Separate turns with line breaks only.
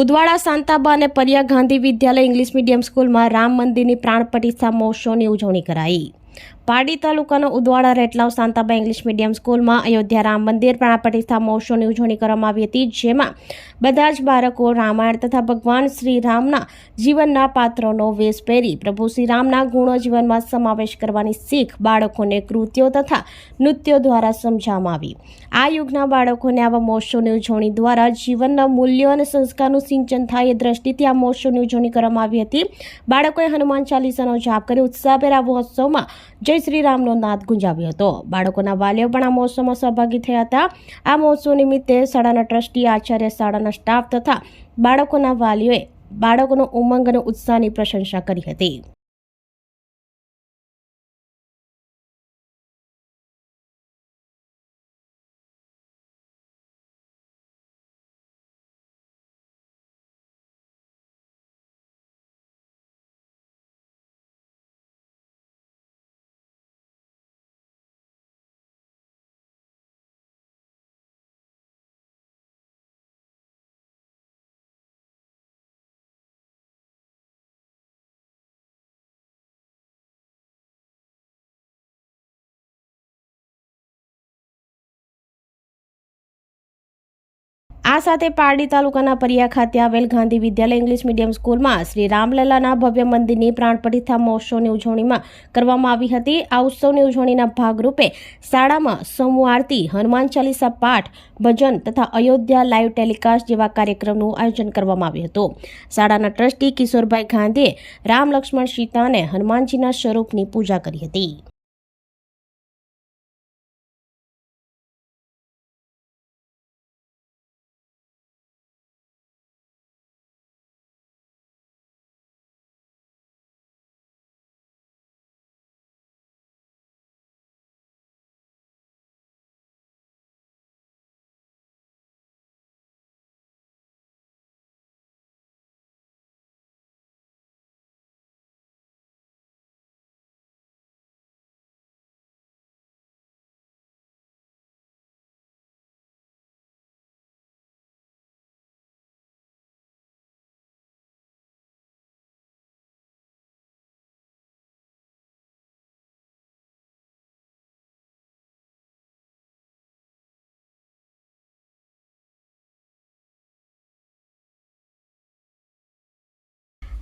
ઉદવાડા શાંતાબા અને પર્યા ગાંધી વિદ્યાલય English medium સ્કૂલમાં રામ મંદિરની પ્રાણ પ્રતિષ્ઠા મહોત્સવની ઉજવણી કરાઈ. પારડી તાલુકાના ઉદવાડા, રેટલાવ શાંતાબા ઇંગ્લિશ મીડિયમ સ્કૂલમાં અયોધ્યા રામ મંદિર પ્રાણ પ્રતિષ્ઠા મહોત્સવની ઉજવણી કરવામાં આવી હતી, જેમાં બધા જ બાળકો રામાયણ તથા ભગવાન શ્રી રામના જીવનના પાત્રોનો વેશ પહેરી પ્રભુ શ્રી રામના ગુણો જીવનમાં સમાવેશ કરવાની શીખ બાળકોને કૃત્યો તથા નૃત્યો દ્વારા સમજાવવામાં આવી. આ યુગના બાળકોને આવા મહોત્સવની ઉજવણી દ્વારા જીવનના મૂલ્યો અને સંસ્કારનું સિંચન થાય એ દ્રષ્ટિથી આ મહોત્સવની ઉજવણી કરવામાં આવી હતી. બાળકોએ હનુમાન ચાલીસાનો જાપ કરી ઉત્સાહભેર આ મહોત્સવમાં જય શ્રી રામનો નાદ ગુંજાવ્યો હતો. બાળકોના વાલીઓ પણ આ મહોત્સવમાં સહભાગી થયા હતા. આ મહોત્સવ નિમિત્તે શાળાના ટ્રસ્ટી, આચાર્ય, શાળાના સ્ટાફ તથા બાળકોના વાલીઓએ બાળકોનો ઉમંગ અને ઉત્સાહની પ્રશંસા કરી હતી. આ સાથે પારડી તાલુકાના પરિયા ખાતે આવેલ ગાંધી વિદ્યાલય ઇંગ્લિશ મીડિયમ સ્કૂલમાં શ્રી રામલલાના ભવ્ય મંદિરની પ્રાણ પ્રતિષ્ઠા મહોત્સવની ઉજવણીમાં કરવામાં આવી હતી. આ ઉત્સવની ઉજવણીના ભાગરૂપે શાળામાં સમૂહ આરતી, હનુમાન ચાલીસા પાઠ, ભજન તથા અયોધ્યા લાઈવ ટેલિકાસ્ટ જેવા કાર્યક્રમનું આયોજન કરવામાં આવ્યું હતું. શાળાના ટ્રસ્ટી કિશોરભાઈ ગાંધીએ રામ લક્ષ્મણ સીતા અને હનુમાનજીના સ્વરૂપની પૂજા કરી હતી.